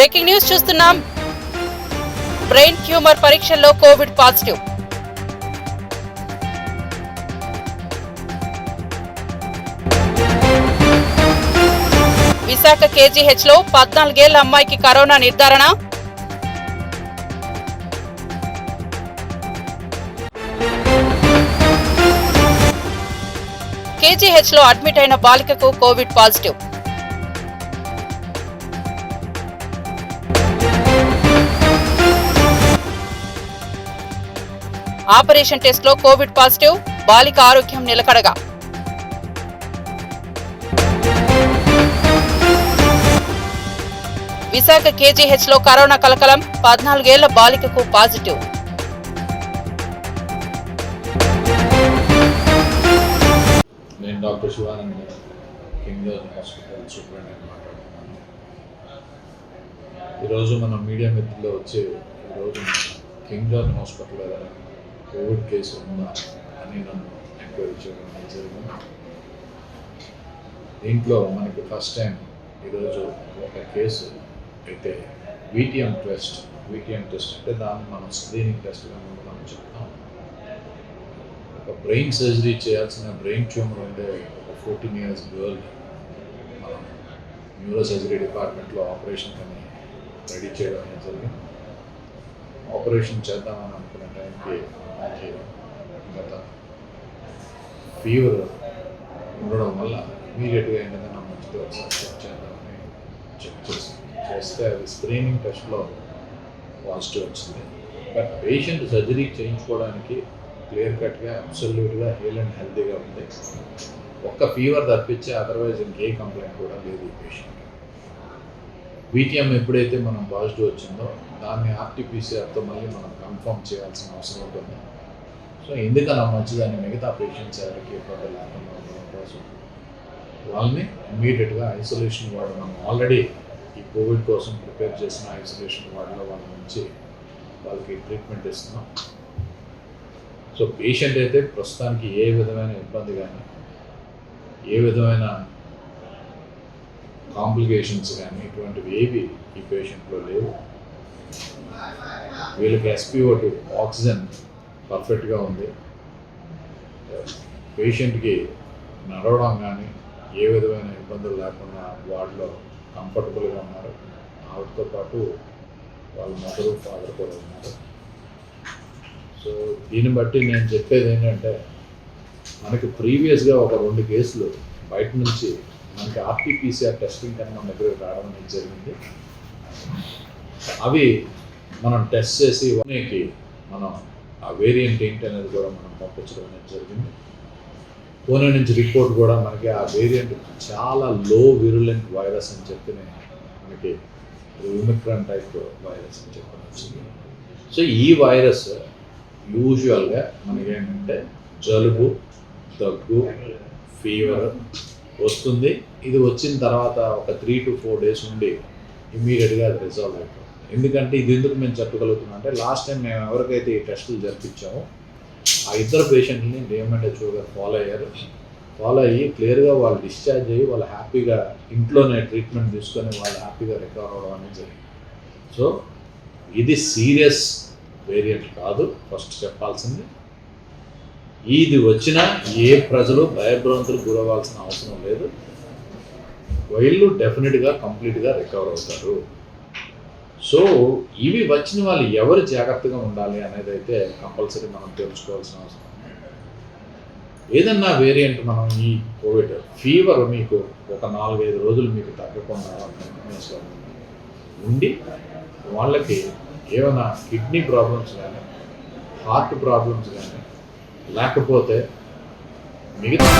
Breaking news చూస్తున్నాం. Brain tumour పరీక్షల్లో covid positive. Visakha కేజీహెచ్లో పద్నాలుగేళ్ళ అమ్మాయికి కరోనా నిర్ధారణ. కేజీహెచ్లో అడ్మిట్ అయిన బాలికకు కోవిడ్ పాజిటివ్. ఆపరేషన్ టెస్ట్లో కోవిడ్ పాజిటివ్ బాలిక ఆరోగ్యం నిలకడగా. విశాఖ కేజీహెచ్లో కరోనా కలకలం పద్నాలుగేళ్ళ బాలికకు పాజిటివ్. నేను doctor Shivanand king hospital superintendent మాట్లాడుతున్నాను. ఈరోజు మనం మీడియా మిత్రులు వచ్చి ఈరోజు కింగ్ జార్జ్ హాస్పిటల్ ఏదైనా కోవిడ్ కేసు ఉందా అని నన్ను ఎంక్వైరీ చేయడం జరిగింది. దీంట్లో మనకి ఫస్ట్ టైం ఈరోజు ఒక కేసు అయితే వీటిఎం టెస్ట్ వీటిఎం టెస్ట్ అంటే దాన్ని మనం స్క్రీనింగ్ టెస్ట్గా మనం చెప్తాం. ఒక బ్రెయిన్ సర్జరీ చేయాల్సిన బ్రెయిన్ ట్యూమర్ ఉండే ఒక ఫోర్టీన్ ఇయర్స్ గర్ల్ మనం న్యూరో సర్జరీ డిపార్ట్మెంట్లో ఆపరేషన్ కానీ రెడీ చేయడం అనేది జరిగింది. ఆపరేషన్ చేద్దామని అనుకున్న టైంకి మనకి గత ఫీవర్ ఉండడం వల్ల ఇమీడియట్గా ఏంటంటే నా మంచిది ఒకసారి చెక్ చేద్దామని చెక్ చేసి చేస్తే అది స్క్రీనింగ్ టెస్ట్లో పాజిటివ్ వచ్చింది. బట్ పేషెంట్ సర్జరీ చేయించుకోవడానికి క్లియర్ కట్గా అబ్సల్యూట్గా హీల్ అండ్ హెల్తీగా ఉంది. ఒక్క ఫీవర్ తప్పించి అదర్వైజ్ ఇంకే కంప్లైంట్ కూడా లేదు ఈ పేషెంట్ బీటీఎం ఎప్పుడైతే మనం పాజిటివ్ వచ్చిందో దాన్ని ఆర్టీపీసీఆర్తో మళ్ళీ మనం కన్ఫర్మ్ చేయాల్సిన అవసరం ఉంటుంది. సో ఎందుకన్నా మంచిదని మిగతా పేషెంట్స్ ఎవరికి ఇబ్బంది లేకుండా ఉండడం కోసం వాళ్ళని ఇమీడియట్గా ఐసోలేషన్ వార్డు మనం ఆల్రెడీ ఈ కోవిడ్ కోసం ప్రిపేర్ చేసిన ఐసోలేషన్ వార్డులో వాళ్ళ నుంచి వాళ్ళకి ట్రీట్మెంట్ ఇస్తున్నాం. సో పేషెంట్ అయితే ప్రస్తుతానికి ఏ విధమైన ఇబ్బంది కానీ ఏ విధమైన కాంప్లికేషన్స్ కానీ ఇటువంటివి ఏవి ఈ పేషెంట్లో లేవు? వీళ్ళకి ఎస్పీఓ టూ ఆక్సిజన్ పర్ఫెక్ట్గా ఉంది. పేషెంట్కి నడవడం కానీ ఏ విధమైన ఇబ్బందులు లేకుండా వార్డులో కంఫర్టబుల్గా ఉన్నారు. ఆవిడతో పాటు వాళ్ళ మదరు ఫాదర్ కూడా ఉన్నారు. సో దీన్ని బట్టి నేను చెప్పేది ఏంటంటే మనకి ప్రీవియస్గా ఒక రెండు కేసులు బయట నుంచి మనకి ఆర్టీపీసీఆర్ టెస్టింగ్ కన్నా మన దగ్గర రావడం అనేది జరిగింది. అవి మనం టెస్ట్ చేసి వానికి మనం ఆ వేరియంట్ ఏంటి అనేది కూడా మనం పంపించడం అనేది జరిగింది. పూణే నుంచి రిపోర్ట్ కూడా మనకి ఆ వేరియంట్ చాలా లో విరులెంట్ వైరస్ అని చెప్పి మనకి యూమిక్రాన్ టైప్ వైరస్ అని చెప్పడం వచ్చింది. సో ఈ వైరస్ యూజువల్గా మనకేంటంటే జలుబు దగ్గు ఫీవర్ వస్తుంది. ఇది వచ్చిన తర్వాత ఒక త్రీ టు ఫోర్ డేస్ ఉండి ఇమ్మీడియట్గా అది రిజాల్వ్ అయిపోతుంది. ఎందుకంటే ఇది ఎందుకు మేము చెప్పగలుగుతున్నాం అంటే లాస్ట్ టైం మేము ఎవరికైతే ఈ టెస్టులు జరిపించామో ఆ ఇద్దరు పేషెంట్ని డిఎంఎండ్ హెచ్ఓగా ఫాలో అయ్యారు. ఫాలో అయ్యి క్లియర్గా వాళ్ళు డిశ్చార్జ్ అయ్యి వాళ్ళు హ్యాపీగా ఇంట్లోనే ట్రీట్మెంట్ తీసుకొని వాళ్ళు హ్యాపీగా రికవర్ అవ్వడం అనేది జరిగింది. సో ఇది సీరియస్ వేరియంట్ కాదు. ఫస్ట్ చెప్పాల్సింది ఇది వచ్చినా ఏ ప్రజలు భయభ్రాంతులు గురవ్వాల్సిన అవసరం లేదు. వైళ్ళు డెఫినెట్గా కంప్లీట్గా రికవర్ అవుతారు. సో ఇవి వచ్చిన వాళ్ళు ఎవరు జాగ్రత్తగా ఉండాలి అనేది అయితే కంపల్సరీ మనం తెలుసుకోవాల్సిన అవసరం. ఏదన్నా వేరియంట్ మనం ఈ కోవిడ్ ఫీవర్ మీకు ఒక నాలుగైదు రోజులు మీకు తగ్గకుండా ఉండి వాళ్ళకి ఏమైనా కిడ్నీ ప్రాబ్లమ్స్ కానీ హార్ట్ ప్రాబ్లమ్స్ కానీ లేకపోతే మిగతా